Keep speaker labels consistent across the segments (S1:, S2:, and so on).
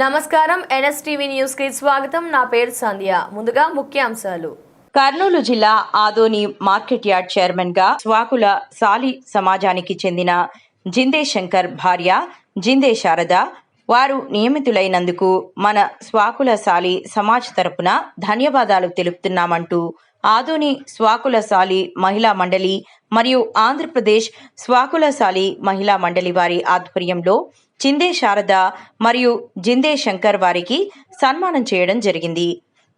S1: నమస్కారం ఎన్ఎస్టీవీ న్యూస్కి స్వాగతం. నా పేరు సంధ్య. ముందుగా ముఖ్యాంశాలు.
S2: కర్నూలు జిల్లా ఆదోని మార్కెట్ యార్డ్ చైర్మన్గా స్వాకుల సాలి సమాజానికి చెందిన జిందే శంకర్ భార్య జిందే శారద వారు నియమితులైనందుకు మన స్వాకుల సాలి సమాజ్ తరపున ధన్యవాదాలు తెలుపుతున్నామంటూ ఆదోని స్వాకుల సాలి మహిళా మండలి మరియు ఆంధ్రప్రదేశ్ స్వాకుల సాలి మహిళా మండలి వారి ఆధ్వర్యంలో చిందే శారద మరియు జిందే శంకర్ వారికి సన్మానం చేయడం జరిగింది.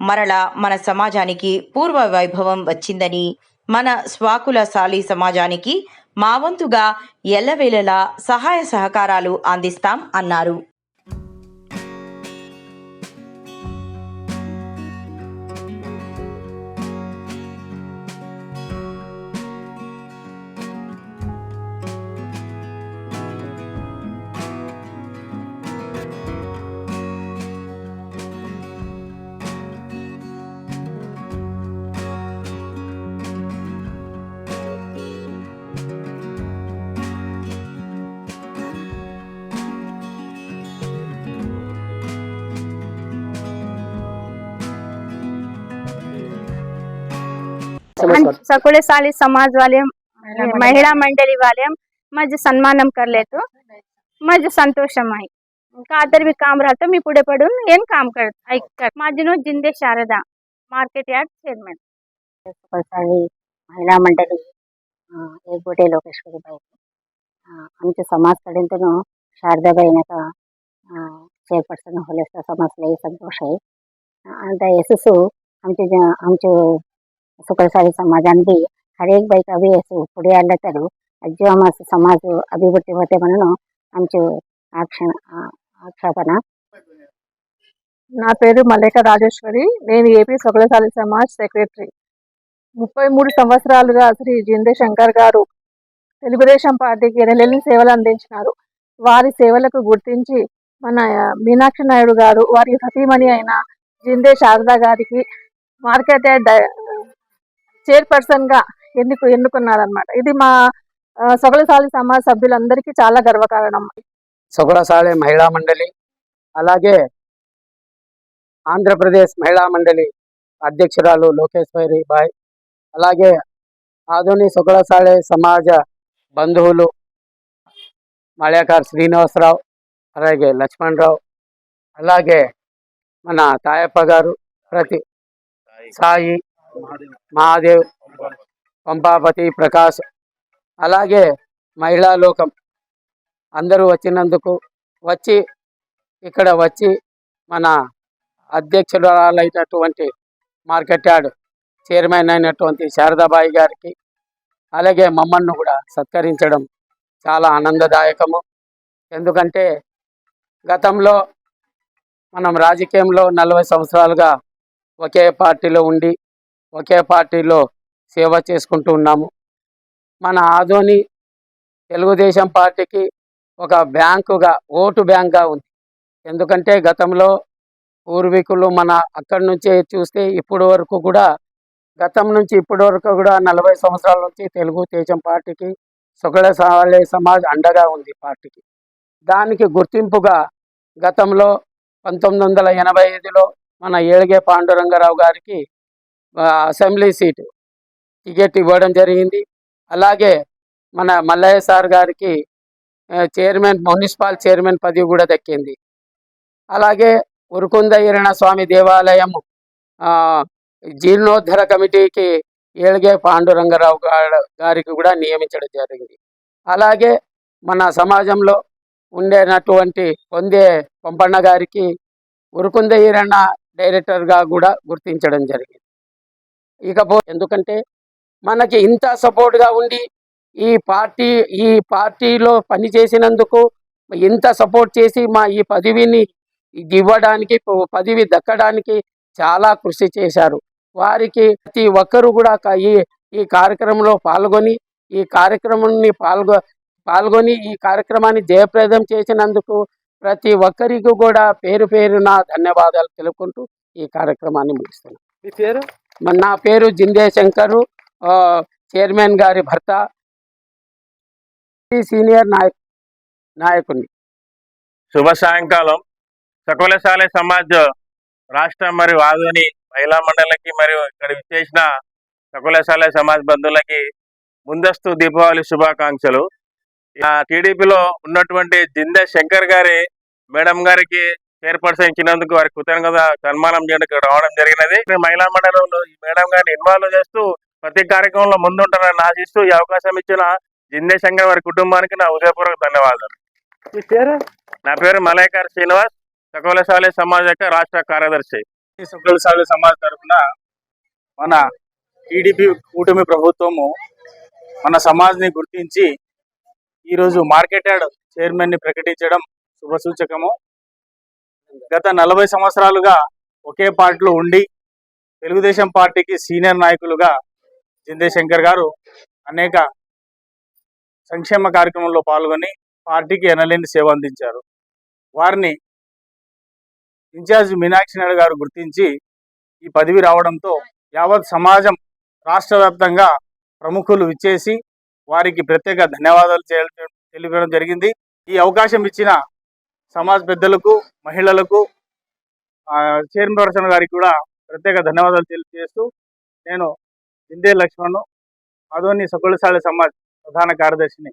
S2: మరలా మన సమాజానికి పూర్వ వైభవం వచ్చిందని మన స్వాకుల సాలి సమాజానికి మా వంతుగా ఎల్లవేళలా సహాయ సహకారాలు అందిస్తాం అన్నారు.
S3: सकोड़े साली समाज वाले మహిళా మండలి వాళ్ళం మధ్య సన్మానం కర్లేదు మధ్య సంతోషమై ఇంకా అతరి కామరాతం ఇప్పుడే పడు ఏం కామ్ మాదిను జిందే శారద మార్కెట్ యార్డ్
S4: చైర్మన్ మహిళా मंडळी एकबोटे लोकेश्वरी बाई आमच्या समाजकडून शारदाबाई नका चेअरपर्सन होले समाजला संतोष आहे आता यशस्सू आमचे आमचे ಸುಖಸಾಯಿ సమాజానికి హరేక్ బైక్ అవిఎస్ పొడి ಪುಡಿಯಾಲತರು ಅಜ್ಜೋಮಾಸ ಸಮಾಜ అభివృద్ధి పోతే మనను ಆಕ್ಷ ఆక్షేపణ
S5: నా పేరు మల్లేక రాజేశ్వరి. నేను ఏపీ సొగలశాలి సమాజ్ సెక్రటరీ. ముప్పై మూడు సంవత్సరాలుగా శ్రీ జిందే శంకర్ గారు తెలుగుదేశం పార్టీకి ఎనలేని సేవలు అందించినారు. వారి సేవలకు గుర్తించి మన మీనాక్షి నాయుడు గారు వారి సతీమణి అయిన జిందే శారదా గారికి మార్కెట్ చైర్పర్సన్గా డై- గా ఎన్నుకు ఎన్నుకున్నారనమాట ఇది మా సొగలసాలి సమాజ సభ్యులందరికీ చాలా గర్వకారణం.
S6: సొగడసాలే మహిళా మండలి అలాగే ఆంధ్రప్రదేశ్ మహిళా మండలి అధ్యక్షురాలు లోకేశ్వరి బాయ్ అలాగే ఆధుని సొగలసాలి సమాజ బంధువులు మళ్యాకారు శ్రీనివాసరావు అలాగే లక్ష్మణరావు అలాగే మన తాయప్ప గారు ప్రతి సాయి మహాదేవ్. పంపాపతి ప్రకాష్ అలాగే మహిళా లోకం. అందరూ వచ్చినందుకు వచ్చి ఇక్కడ వచ్చి మన అధ్యక్షురాలైనటువంటి మార్కెట్ యార్డ్ చైర్మన్ అయినటువంటి శారదాబాయి గారికి అలాగే మమ్మల్ని కూడా సత్కరించడం చాలా ఆనందదాయకము. ఎందుకంటే గతంలో మనం రాజకీయంలో నలభై సంవత్సరాలుగా ఒకే పార్టీలో ఉండి ఒకే పార్టీలో సేవ చేసుకుంటూ ఉన్నాము. మన ఆధోని తెలుగుదేశం పార్టీకి ఒక బ్యాంకుగా ఓటు బ్యాంక్గా ఉంది. ఎందుకంటే గతంలో పూర్వీకులు మన అక్కడి నుంచే చూస్తే ఇప్పటి వరకు కూడా గతం నుంచి ఇప్పటి వరకు కూడా నలభై సంవత్సరాల నుంచి తెలుగుదేశం పార్టీకి సుగళ సాలే సమాజ్ అండగా ఉంది పార్టీకి. దానికి గుర్తింపుగా గతంలో పంతొమ్మిది వందల ఎనభై ఐదులో మన ఏళగే పాండురంగారావు గారికి అసెంబ్లీ సీటు టికెట్ ఇవ్వడం జరిగింది. అలాగే మన మల్లయ్య సార్ గారికి చైర్మన్ మున్సిపాల్ చైర్మన్ పదవి కూడా దక్కింది. అలాగే ఉరుకుంద ఈరణ స్వామి దేవాలయం జీర్ణోద్ధర కమిటీకి ఏళ్ళగే పాండురంగరావు గారికి కూడా నియమించడం జరిగింది. అలాగే మన సమాజంలో ఉండేటటువంటి పొందే పంపన్న గారికి ఉరుకుంద ఈరణ డైరెక్టర్గా కూడా గుర్తించడం జరిగింది. ఇకపోతే ఎందుకంటే మనకి ఇంత సపోర్ట్గా ఉండి ఈ పార్టీ ఈ పార్టీలో పని చేసినందుకు ఇంత సపోర్ట్ చేసి మా ఈ పదవిని ఇవ్వడానికి పదవి దక్కడానికి చాలా కృషి చేశారు. వారికి ప్రతి ఒక్కరు కూడా ఈ ఈ కార్యక్రమంలో పాల్గొని ఈ కార్యక్రమాన్ని పాల్గొ పాల్గొని ఈ కార్యక్రమాన్ని జయప్రదం చేసినందుకు ప్రతి ఒక్కరికి కూడా పేరు పేరున ధన్యవాదాలు తెలుపుకుంటూ ఈ కార్యక్రమాన్ని ముగిస్తున్నాను
S7: మీ పేరు?
S6: నా పేరు జిందే శంకరు చైర్మన్ గారి భర్త. సీనియర్ నాయక్ నాయకుని
S7: శుభ సాయంకాలం. సకలశాల సమాజ్ రాష్ట్ర మరియు ఆధుని మహిళా మండలికి మరియు ఇక్కడ విచ్చేసిన సకలశాల సమాజ్ బంధువులకి ముందస్తు దీపావళి శుభాకాంక్షలు. టీడీపీలో ఉన్నటువంటి జిందే శంకర్ గారి మేడం గారికి చైర్పర్సన్ ఇచ్చినందుకు వారి కృతజ్ఞత సన్మానం చేయడానికి రావడం జరిగినది. మహిళా మండలంలో ఈ మేడం గారిని ఇన్వాల్వ్ చేస్తూ ప్రతి కార్యక్రమంలో ముందుంటారని ఆశిస్తూ ఈ అవకాశం ఇచ్చిన జిందే శంకర్ వారి కుటుంబానికి నా ఉదయపూర్వక ధన్యవాదాలు.
S6: మీ పేరు?
S7: నా పేరు మలైకర్ శ్రీనివాస్ సకలశాలి సమాజ్ యొక్క రాష్ట్ర కార్యదర్శి.
S8: శుక్రసాలి సమాజ్ తరఫున మన టీడీపీ కూటమి ప్రభుత్వము మన సమాజ్ని గుర్తించి ఈరోజు మార్కెట్ యార్డ్ చైర్మన్ని ప్రకటించడం శుభసూచకము. గత నలభై సంవత్సరాలుగా ఒకే పార్టీలో ఉండి తెలుగుదేశం పార్టీకి సీనియర్ నాయకులుగా జిందే శంకర్ గారు అనేక సంక్షేమ కార్యక్రమంలో పాల్గొని పార్టీకి ఎనలేని సేవ అందించారు. వారిని ఇన్ఛార్జ్ మీనాక్షి నాయుడు గారు గుర్తించి ఈ పదవి రావడంతో యావత్ సమాజం రాష్ట్ర వ్యాప్తంగా ప్రముఖులు విచ్చేసి వారికి ప్రత్యేక ధన్యవాదాలు చేయడం జరిగింది. ఈ అవకాశం ఇచ్చిన సమాజ్ పెద్దలకు మహిళలకు ఆ, చైర్పర్సన్ గారికి కూడా ప్రత్యేక ధన్యవాదాలు తెలియజేస్తూ నేను ఇందే లక్ష్మణ్ ఆదోని సకులశాలి సమాజ్ ప్రధాన కార్యదర్శిని.